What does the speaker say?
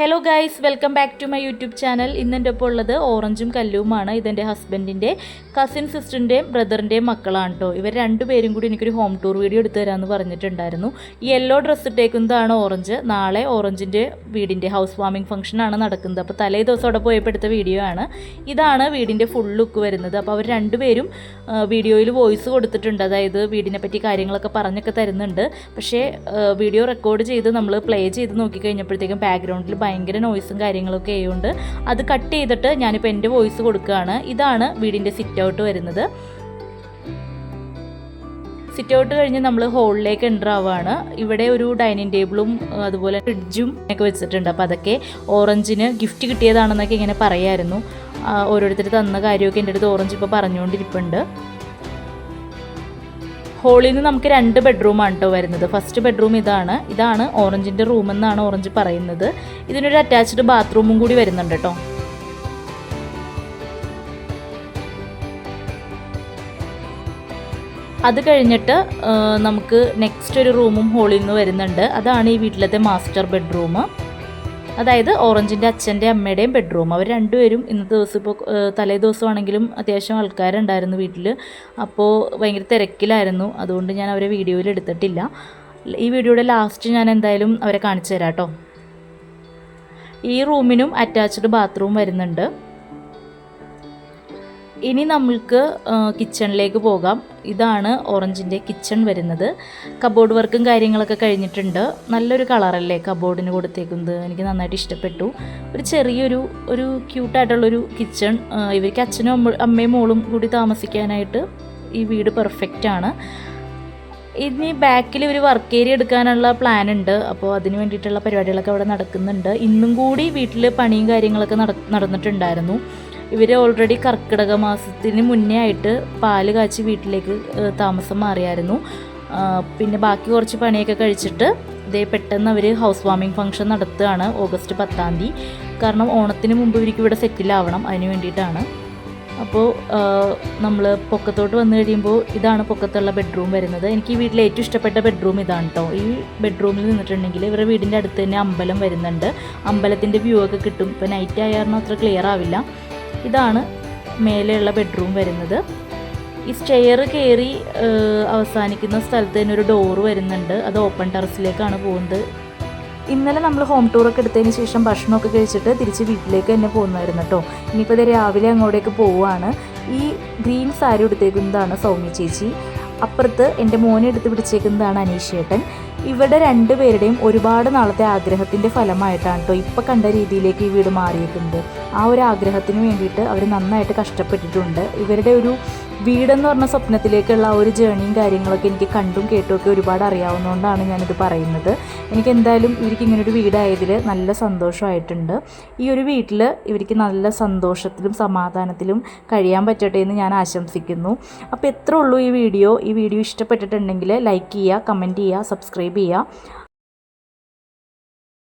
Hello guys welcome back to my YouTube channel ഇന്ന് എന്റെ ഒപ്പം ഉള്ളത് ഓറഞ്ചും കല്ലുവുമാണ്. ഇതെന്റെ ഹസ്ബൻഡിന്റെ കസിൻ സിസ്റ്ററിന്റെയും ബ്രദറിന്റെയും മക്കളാണ് കേട്ടോ ഇവർ രണ്ടുപേരും കൂടി എനിക്കൊരു ഹോം ടൂർ വീഡിയോ എടുത്തു തരാമെന്ന് പറഞ്ഞിട്ടുണ്ടായിരുന്നു. യെല്ലോ ഡ്രസ്സ് ഇട്ടേക്കുന്നതാണ് ഓറഞ്ച്. നാളെ ഓറഞ്ചിന്റെ വീടിന്റെ ഹൗസ് വാമിംഗ് ഫംഗ്ഷനാണ് നടക്കുന്നത്. അപ്പോൾ തലേ ദിവസം അവിടെ പോയപ്പോൾ എടുത്ത വീഡിയോ ആണ്. ഇതാണ് വീടിന്റെ ഫുൾ ലുക്ക് വരുന്നത്. അപ്പോൾ അവർ രണ്ടുപേരും വീഡിയോയിൽ വോയിസ് കൊടുത്തിട്ടുണ്ട്. അതായത് വീടിനെ പറ്റി കാര്യങ്ങളൊക്കെ പറഞ്ഞൊക്കെ തരുന്നുണ്ട്. പക്ഷേ വീഡിയോ റെക്കോർഡ് ചെയ്ത് നമ്മൾ പ്ലേ ചെയ്ത് നോക്കിക്കഴിഞ്ഞപ്പോഴത്തേക്കും ബാക്ക്ഗ്രൗണ്ടിൽ ഭയങ്കര നോയ്സും കാര്യങ്ങളൊക്കെ ആയതുകൊണ്ട് അത് കട്ട് ചെയ്തിട്ട് ഞാനിപ്പോൾ എന്റെ വോയിസ് കൊടുക്കുകയാണ്. ഇതാണ് വീടിന്റെ സിറ്റ് ഔട്ട് വരുന്നത്. സിറ്റ് ഔട്ട് കഴിഞ്ഞ് നമ്മൾ ഹോളിലേക്ക് എന്റർ ആവുകയാണ് ഇവിടെ ഒരു ഡൈനിങ് ടേബിളും അതുപോലെ ഫ്രിഡ്ജും ഒക്കെ വെച്ചിട്ടുണ്ട്. അപ്പോൾ അതൊക്കെ ഓറഞ്ചിന് ഗിഫ്റ്റ് കിട്ടിയതാണെന്നൊക്കെ ഇങ്ങനെ പറയായിരുന്നു. ഓരോരുത്തർ തന്ന കാര്യമൊക്കെ എന്റെ അടുത്ത് ഓറഞ്ച് ഇപ്പോൾ പറഞ്ഞുകൊണ്ടിരിപ്പുണ്ട്. ഹോളിൽ നിന്ന് നമുക്ക് രണ്ട് ബെഡ്റൂമാണ് കേട്ടോ വരുന്നത്. ഫസ്റ്റ് ബെഡ്റൂം ഇതാണ്. ഇതാണ് ഓറഞ്ചിന്റെ റൂം എന്നാണ് ഓറഞ്ച് പറയുന്നത്. ഇതിനൊരു അറ്റാച്ച്ഡ് ബാത്റൂമും കൂടി വരുന്നുണ്ട് കേട്ടോ അത് കഴിഞ്ഞിട്ട് നമുക്ക് നെക്സ്റ്റ് ഒരു റൂമും ഹോളിൽ നിന്ന് വരുന്നുണ്ട്. അതാണ് ഈ വീട്ടിലത്തെ മാസ്റ്റർ ബെഡ്റൂം അതായത് ഓറഞ്ചിന്റെ അച്ഛന്റെ അമ്മയുടെയും ബെഡ്റൂം. അവർ രണ്ടുപേരും ഇന്നത്തെ ദിവസം ഇപ്പോൾ തലേ ദിവസമാണെങ്കിലും അത്യാവശ്യം ആൾക്കാരുണ്ടായിരുന്നു വീട്ടിൽ അപ്പോൾ ഭയങ്കര തിരക്കിലായിരുന്നു. അതുകൊണ്ട് ഞാൻ അവരെ വീഡിയോയിൽ എടുത്തിട്ടില്ല. ഈ വീഡിയോയുടെ ലാസ്റ്റ് ഞാൻ എന്തായാലും അവരെ കാണിച്ചു തരാം കേട്ടോ. ഈ റൂമിനും അറ്റാച്ച്ഡ് ബാത്റൂം വരുന്നുണ്ട്. ഇനി നമ്മൾക്ക് കിച്ചണിലേക്ക് പോകാം. ഇതാണ് ഓറഞ്ചിന്റെ കിച്ചൺ വരുന്നത്. കബോർഡ് വർക്കും കാര്യങ്ങളൊക്കെ കഴിഞ്ഞിട്ടുണ്ട്. നല്ലൊരു കളറല്ലേ കബോർഡിന് കൊടുത്തേക്കുന്നത്? എനിക്ക് നന്നായിട്ട് ഇഷ്ടപ്പെട്ടു. ഒരു ചെറിയൊരു ഒരു ക്യൂട്ടായിട്ടുള്ളൊരു കിച്ചൺ ഇവർക്ക് അച്ഛനും അമ്മ അമ്മയും മോളും കൂടി താമസിക്കാനായിട്ട് ഈ വീട് പെർഫെക്റ്റ് ആണ്. ഇനി ബാക്കിൽ ഒരു വർക്ക് ഏരിയ എടുക്കാനുള്ള പ്ലാൻ ഉണ്ട് അപ്പോൾ അതിന് വേണ്ടിയിട്ടുള്ള പരിപാടികളൊക്കെ അവിടെ നടക്കുന്നുണ്ട്. ഇന്നും കൂടി വീട്ടിൽ പണിയും കാര്യങ്ങളൊക്കെ നട നടന്നിട്ടുണ്ടായിരുന്നു. ഇവർ ഓൾറെഡി കർക്കിടക മാസത്തിന് മുന്നേ ആയിട്ട് പാൽ കാച്ചി വീട്ടിലേക്ക് താമസം മാറിയായിരുന്നു. പിന്നെ ബാക്കി കുറച്ച് പണിയൊക്കെ കഴിച്ചിട്ട് ഇതേ പെട്ടെന്ന് അവർ ഹൗസ് വാമിംഗ് ഫംഗ്ഷൻ നടത്തുകയാണ് ഓഗസ്റ്റ് പത്താം തീയതി. കാരണം ഓണത്തിന് മുമ്പ് ഇവർക്ക് ഇവിടെ സെറ്റിലാവണം അതിന് വേണ്ടിയിട്ടാണ്. അപ്പോൾ നമ്മൾ പൊക്കത്തോട്ട് വന്നു കഴിയുമ്പോൾ ഇതാണ് പൊക്കത്തുള്ള ബെഡ്റൂം വരുന്നത്. എനിക്ക് ഈ വീട്ടിലെ ഏറ്റവും ഇഷ്ടപ്പെട്ട ബെഡ്റൂം ഇതാണ് കേട്ടോ ഈ ബെഡ്റൂമിൽ നിന്നിട്ടുണ്ടെങ്കിൽ ഇവരുടെ വീടിന്റെ അടുത്ത് തന്നെ അമ്പലം വരുന്നുണ്ട്. അമ്പലത്തിന്റെ വ്യൂ ഒക്കെ കിട്ടും. ഇപ്പോൾ നൈറ്റ് ആയ കാരണം അത്ര ക്ലിയർ ആവില്ല. ഇതാണ് മേലെയുള്ള ബെഡ്റൂം വരുന്നത്. ഈ സ്റ്റെയർ കയറി അവസാനിക്കുന്ന സ്ഥലത്ത് തന്നെ ഒരു ഡോർ വരുന്നുണ്ട്. അത് ഓപ്പൺ ടെറസിലേക്കാണ് പോകുന്നത്. ഇന്നലെ നമ്മൾ ഹോം ടൂറൊക്കെ എടുത്തതിന് ശേഷം ഭക്ഷണമൊക്കെ കഴിച്ചിട്ട് തിരിച്ച് വീട്ടിലേക്ക് തന്നെ പോകുന്നതായിരുന്നു കേട്ടോ. ഇനിയിപ്പോൾ ഇത് രാവിലെ അങ്ങോട്ടേക്ക് പോവുകയാണ്. ഈ ഗ്രീൻ സാരി എടുത്തേക്കുന്നതാണ് സൗമ്യ ചേച്ചി. അപ്പുറത്ത് എന്റെ മോനെ എടുത്ത് പിടിച്ചേക്കുന്നതാണ് അനീഷ് ചേട്ടൻ ഇവിടെ രണ്ടുപേരുടെയും ഒരുപാട് നാളത്തെ ആഗ്രഹത്തിന്റെ ഫലമായിട്ടാണ് കേട്ടോ ഇപ്പം കണ്ട രീതിയിലേക്ക് ഈ വീട് മാറിയിട്ടുണ്ട്. ആ ഒരു ആഗ്രഹത്തിന് വേണ്ടിയിട്ട് അവർ നന്നായിട്ട് കഷ്ടപ്പെട്ടിട്ടുണ്ട്. ഇവരുടെ ഒരു വീടെന്ന് പറഞ്ഞ സ്വപ്നത്തിലേക്കുള്ള ആ ഒരു ജേണിയും കാര്യങ്ങളൊക്കെ എനിക്ക് കണ്ടും കേട്ടും ഒക്കെ ഒരുപാട് അറിയാവുന്നതുകൊണ്ടാണ് ഞാനിത് പറയുന്നത്. എനിക്ക് എന്തായാലും ഇവർക്ക് ഇങ്ങനെ ഒരു വീടായതിൽ നല്ല സന്തോഷമായിട്ടുണ്ട്. ഈ ഒരു വീട്ടിൽ ഇവർക്ക് നല്ല സന്തോഷത്തിലും സമാധാനത്തിലും കഴിയാൻ പറ്റട്ടെ എന്ന് ഞാൻ ആശംസിക്കുന്നു. അപ്പോൾ എത്ര ഉള്ളൂ ഈ വീഡിയോ. ഈ വീഡിയോ ഇഷ്ടപ്പെട്ടിട്ടുണ്ടെങ്കിൽ ലൈക്ക് ചെയ്യുക കമന്റ് ചെയ്യുക സബ്സ്ക്രൈബ് ചെയ്യുക